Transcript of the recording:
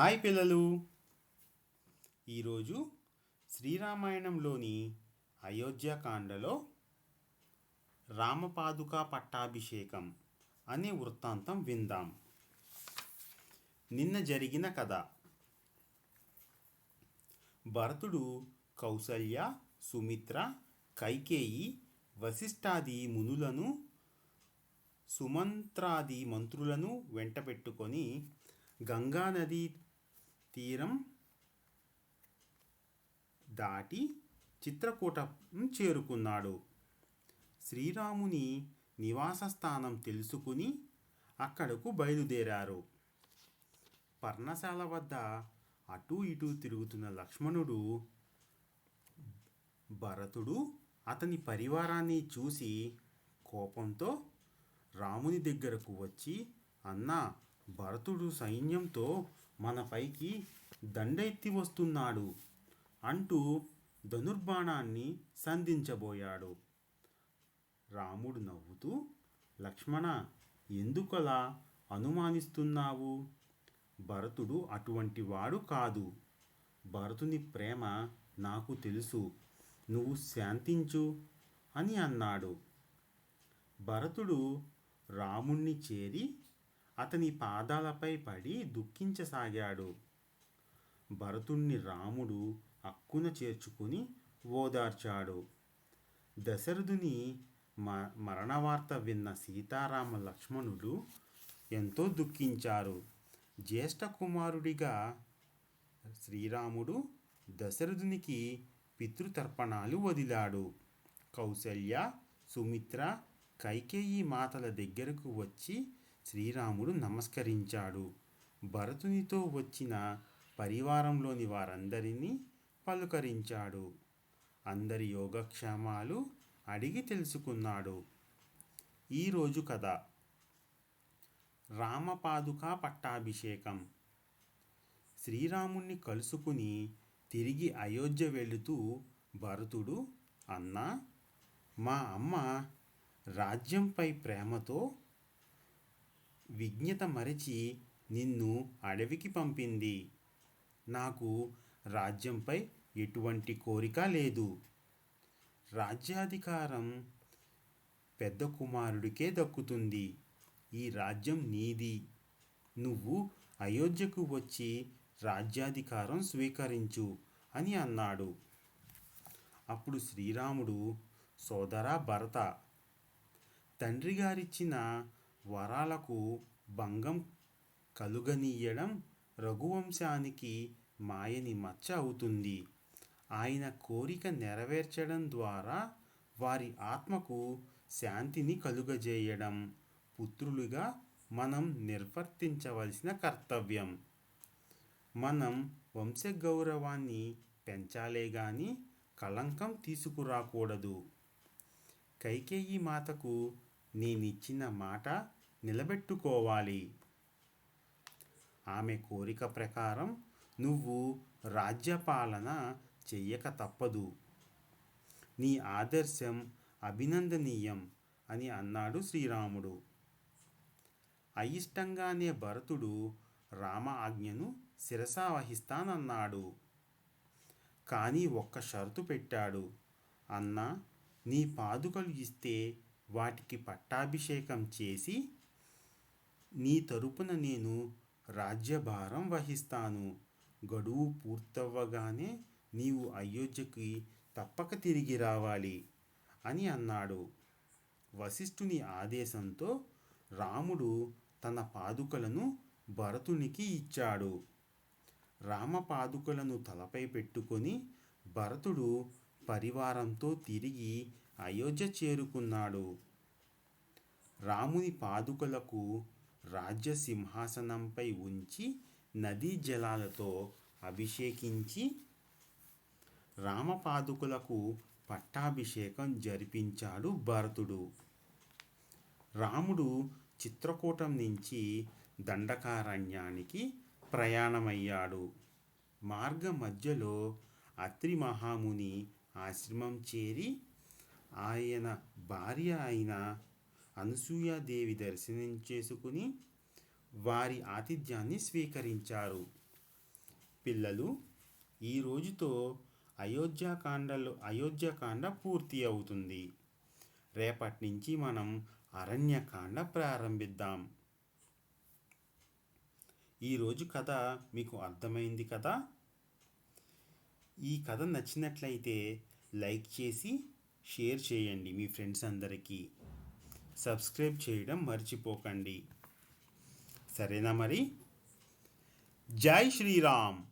Hi పిల్లలు. ఈరోజు శ్రీరామాయణంలోని అయోధ్యకాండలో రామపాదుక పట్టాభిషేకం అనే వృత్తాంతం విందాం. నిన్న జరిగిన కథ. భరతుడు కౌసల్య సుమిత్ర కైకేయి వశిష్ఠాది మునులను సుమంత్రాది మంత్రులను వెంటపెట్టుకొని గంగానది తీరం దాటి చిత్రకూటం చేరుకున్నాడు. శ్రీరాముని నివాస స్థానం తెలుసుకుని అక్కడకు బయలుదేరారు. పర్ణశాల వద్ద అటూ ఇటూ తిరుగుతున్న లక్ష్మణుడు భరతుడు అతని పరివారాన్ని చూసి కోపంతో రాముని దగ్గరకు వచ్చి అన్నా భరతుడు సైన్యంతో మనపైకి దండెత్తి వస్తున్నాడు అంటూ ధనుర్బాణాన్ని సంధించబోయాడు. రాముడు నవ్వుతూ లక్ష్మణ ఎందుకలా అనుమానిస్తున్నావు? భరతుడు అటువంటి వాడు కాదు. భరతుని ప్రేమ నాకు తెలుసు. నువ్వు శాంతించు అని అన్నాడు. భరతుడు రాముణ్ణి చేరి అతని పాదాలపై పడి దుఃఖించసాగాడు. భరతుణ్ణి రాముడు అక్కున చేర్చుకుని ఓదార్చాడు. దశరథుని మ మరణవార్త విన్న సీతారామ లక్ష్మణులు ఎంతో దుఃఖించారు. జ్యేష్ఠ కుమారుడిగా శ్రీరాముడు దశరథునికి పితృతర్పణాలు వదిలాడు. కౌసల్య సుమిత్ర కైకేయి మాతల దగ్గరకు వచ్చి శ్రీరాముడు నమస్కరించాడు. భరతునితో వచ్చిన పరివారంలోని వారందరినీ పలుకరించాడు. అందరి యోగక్షేమాలు అడిగి తెలుసుకున్నాడు. ఈరోజు కథ. రామపాదుక పట్టాభిషేకం. శ్రీరాముణ్ణి కలుసుకుని తిరిగి అయోధ్య వెళుతూ భరతుడు అన్నా మా అమ్మ రాజ్యంపై ప్రేమతో విజ్ఞత మరచి నిన్ను అడవికి పంపింది. నాకు రాజ్యంపై ఎటువంటి కోరిక లేదు. రాజ్యాధికారం పెద్ద కుమారుడికే దక్కుతుంది. ఈ రాజ్యం నీది. నువ్వు అయోధ్యకు వచ్చి రాజ్యాధికారం స్వీకరించు అని అన్నాడు. అప్పుడు శ్రీరాముడు సోదరా భరత తండ్రి గారిచ్చిన వరాలకు భంగం కలుగనీయడం రఘువంశానికి మాయని మచ్చ అవుతుంది. ఆయన కోరిక నెరవేర్చడం ద్వారా వారి ఆత్మకు శాంతిని కలుగజేయడం పుత్రులుగా మనం నిర్వర్తించవలసిన కర్తవ్యం. మనం వంశగౌరవాన్ని పెంచాలే గాని కళంకం తీసుకురాకూడదు. కైకేయి మాతకు నేనిచ్చిన మాట నిలబెట్టుకోవాలి. ఆమె కోరిక ప్రకారం నువ్వు రాజ్యపాలన చెయ్యక తప్పదు. నీ ఆదర్శం అభినందనీయం అని అన్నాడు శ్రీరాముడు. అయిష్టంగానే భరతుడు రామ ఆజ్ఞను శిరసావహిస్తానన్నాడు కానీ ఒక్క షరతు పెట్టాడు. అన్న నీ పాదుకలు ఇస్తే వాటికి పట్టాభిషేకం చేసి నీ తరపున నేను రాజ్యభారం వహిస్తాను. గడువు పూర్తవ్వగానే నీవు అయోధ్యకి తప్పక తిరిగి రావాలి అని అన్నాడు. వశిష్ఠుని ఆదేశంతో రాముడు తన పాదుకలను భరతునికి ఇచ్చాడు. రామ పాదుకలను తలపై పెట్టుకొని భరతుడు పరివారంతో తిరిగి అయోధ్య చేరుకున్నాడు. రాముని పాదుకలకు రాజ్య సింహాసనంపై ఉంచి నదీ జలాలతో అభిషేకించి రామపాదుకులకు పట్టాభిషేకం జరిపించాడు భరతుడు. రాముడు చిత్రకూటం నుంచి దండకారణ్యానికి ప్రయాణమయ్యాడు. మార్గ మధ్యలో అత్రి మహాముని ఆశ్రమం చేరి ఆయన భార్య అయిన అనసూయాదేవి దర్శనం చేసుకుని వారి ఆతిథ్యాన్ని స్వీకరించారు. పిల్లలు ఈ రోజుతో అయోధ్యకాండలు అయోధ్యకాండ పూర్తి అవుతుంది. రేపటి నుంచి మనం అరణ్యకాండ ప్రారంభిద్దాం. ఈరోజు కథ మీకు అర్థమైంది కదా? ఈ కథ నచ్చినట్లయితే లైక్ చేసి షేర్ చేయండి మీ ఫ్రెండ్స్ అందరికీ. సబ్స్క్రైబ్ చేయడం మర్చిపోకండి. సరేనా మరి? జై శ్రీరామ్.